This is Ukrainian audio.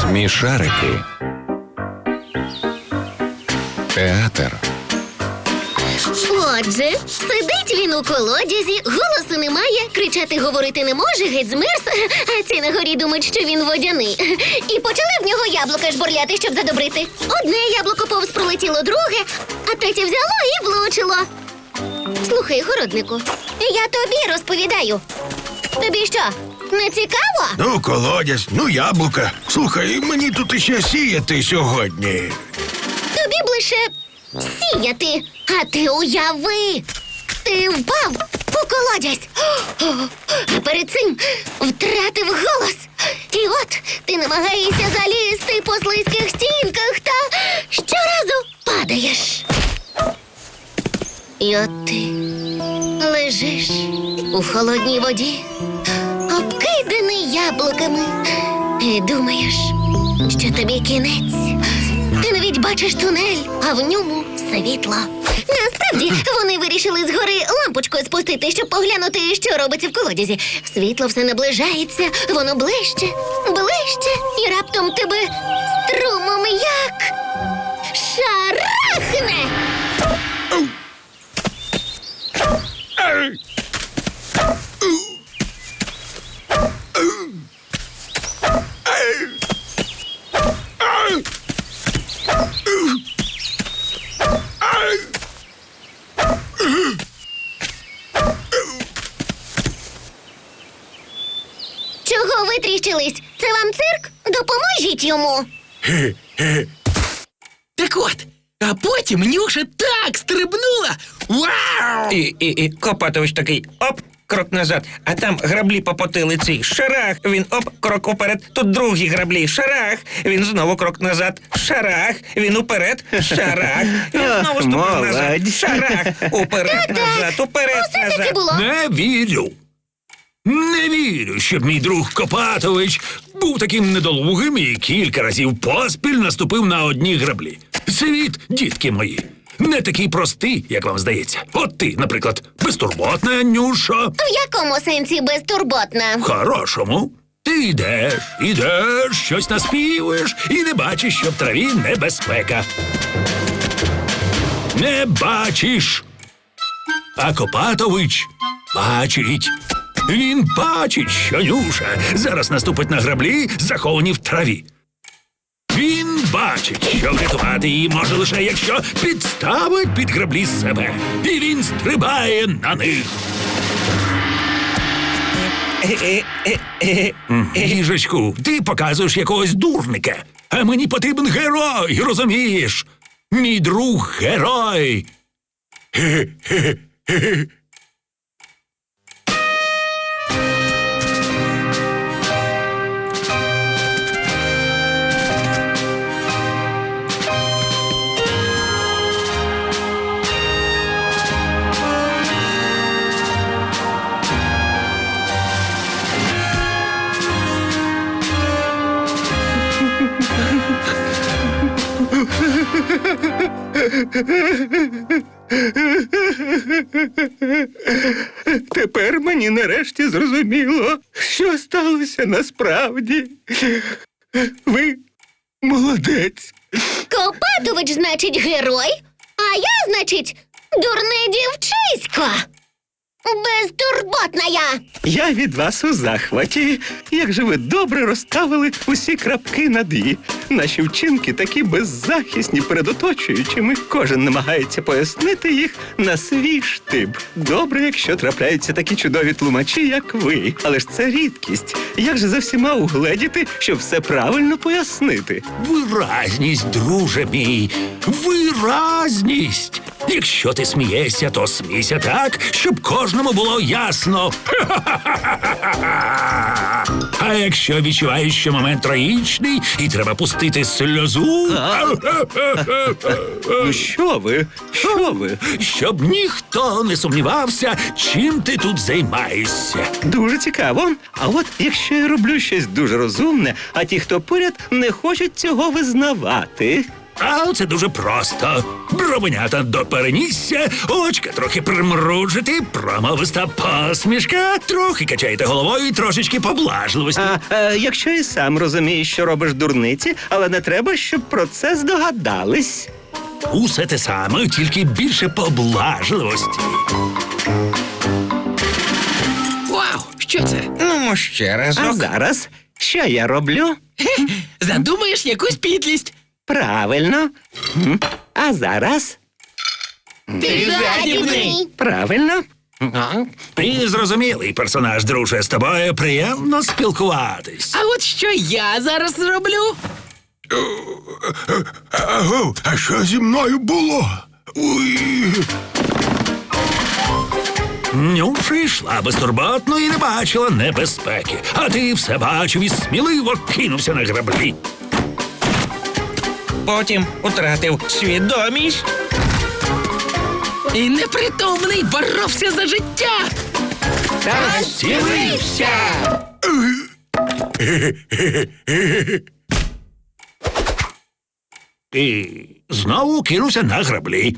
Смешарики. Театр. Отже, сидить він у колодязі, голосу немає, кричати говорити не може, геть змерз, а ці на горі думають, що він водяний. І почали в нього яблука жбурляти, щоб задобрити. Одне яблуко повз пролетіло друге, а третє взяло і влучило. Слухай, городнику, я тобі розповідаю. Тобі що, не цікаво? Ну, колодязь, ну яблука. Слухай, мені тут іще сіяти сьогодні. Тобі б лише сіяти, а ти уяви. Ти впав у колодязь. А перед цим втратив голос. І от ти намагаєшся залізти по слизьких стінках та щоразу падаєш. І от ти лежиш у холодній воді, обкиданий яблуками, і думаєш, що тобі кінець. Ти навіть бачиш тунель, а в ньому світло. Насправді вони вирішили згори лампочкою спустити, щоб поглянути, що робиться в колодязі. Світло все наближається, воно ближче, ближче, і раптом тебе струмом як шарахне. Чого? Це вам цирк? Допоможіть йому. Так от, а потім Нюша так стрибнула. Вау! І, і, і Копатович такий оп, крок назад, а там граблі по потилиці. Шарах, він оп, крок уперед. Тут другі граблі. Шарах, він знову крок назад. Шарах, він уперед. Шарах, він знову ступив назад. молодь. Шарах, уперед, назад, уперед, Усе таки назад. було. Не вірю. Не вірю, щоб мій друг Копатович був таким недолугим і кілька разів поспіль наступив на одні граблі. Світ, дітки мої, не такий простий, як вам здається. От ти, наприклад, безтурботна, Нюшо. В якому сенсі безтурботна? В хорошому. Ти йдеш, ідеш, щось наспівуєш і не бачиш, що в траві небезпека. Не бачиш. А Копатович бачить. Він бачить, що Нюша зараз наступить на граблі, заховані в траві. Він бачить, що врятувати її може лише якщо підставить під граблі себе. І він стрибає на них. Їжечку, ти показуєш якогось дурника, а мені потрібен герой, розумієш? Мій друг герой. Тепер мені нарешті зрозуміло, що сталося насправді. Ви молодець. Копатович, значить, герой, а я, значить, дурне дівчисько. Безтурботна я. Я від вас у захваті. Як же ви добре розставили усі крапки над «і». Наші вчинки такі беззахисні перед оточуючими. Кожен намагається пояснити їх на свій штиб. Добре, якщо трапляються такі чудові тлумачі, як ви. Але ж це рідкість. Як же за всіма угледіти, щоб все правильно пояснити? Виразність, друже мій, виразність. Якщо ти смієшся, то смійся так, щоб кожному було ясно. А якщо відчуваєш, що момент трагічний і треба пустити сльозу, Ну що ви? Що ви? щоб ніхто не сумнівався, чим ти тут займаєшся. Дуже цікаво. А от якщо я роблю щось дуже розумне, а ті, хто поряд, не хочуть цього визнавати. А це дуже просто. Бровенята до перенісся, очка трохи примружити, промовиста посмішка, трохи качаєте головою і трошечки поблажливості. А е, якщо і сам розумієш, що робиш дурниці, але не треба, щоб про це здогадались. Усе те саме, тільки більше поблажливості. Вау! Що це? Ну, ще А зараз що я роблю? Задумаєш якусь підлість? Правильно. М. А зараз Ти жадібний. правильно. Ага. І зрозумілий персонаж, друже, з тобою приємно спілкуватись. А от що я зараз зроблю? Аго, а що зі мною було? Уй. Нюша йшла безтурботно і не бачила небезпеки. А ти все бачив і сміливо кинувся на граблі. Потім утратив свідомість. І непритомний боровся за життя. Та Зцілився! І знову кинувся на граблі.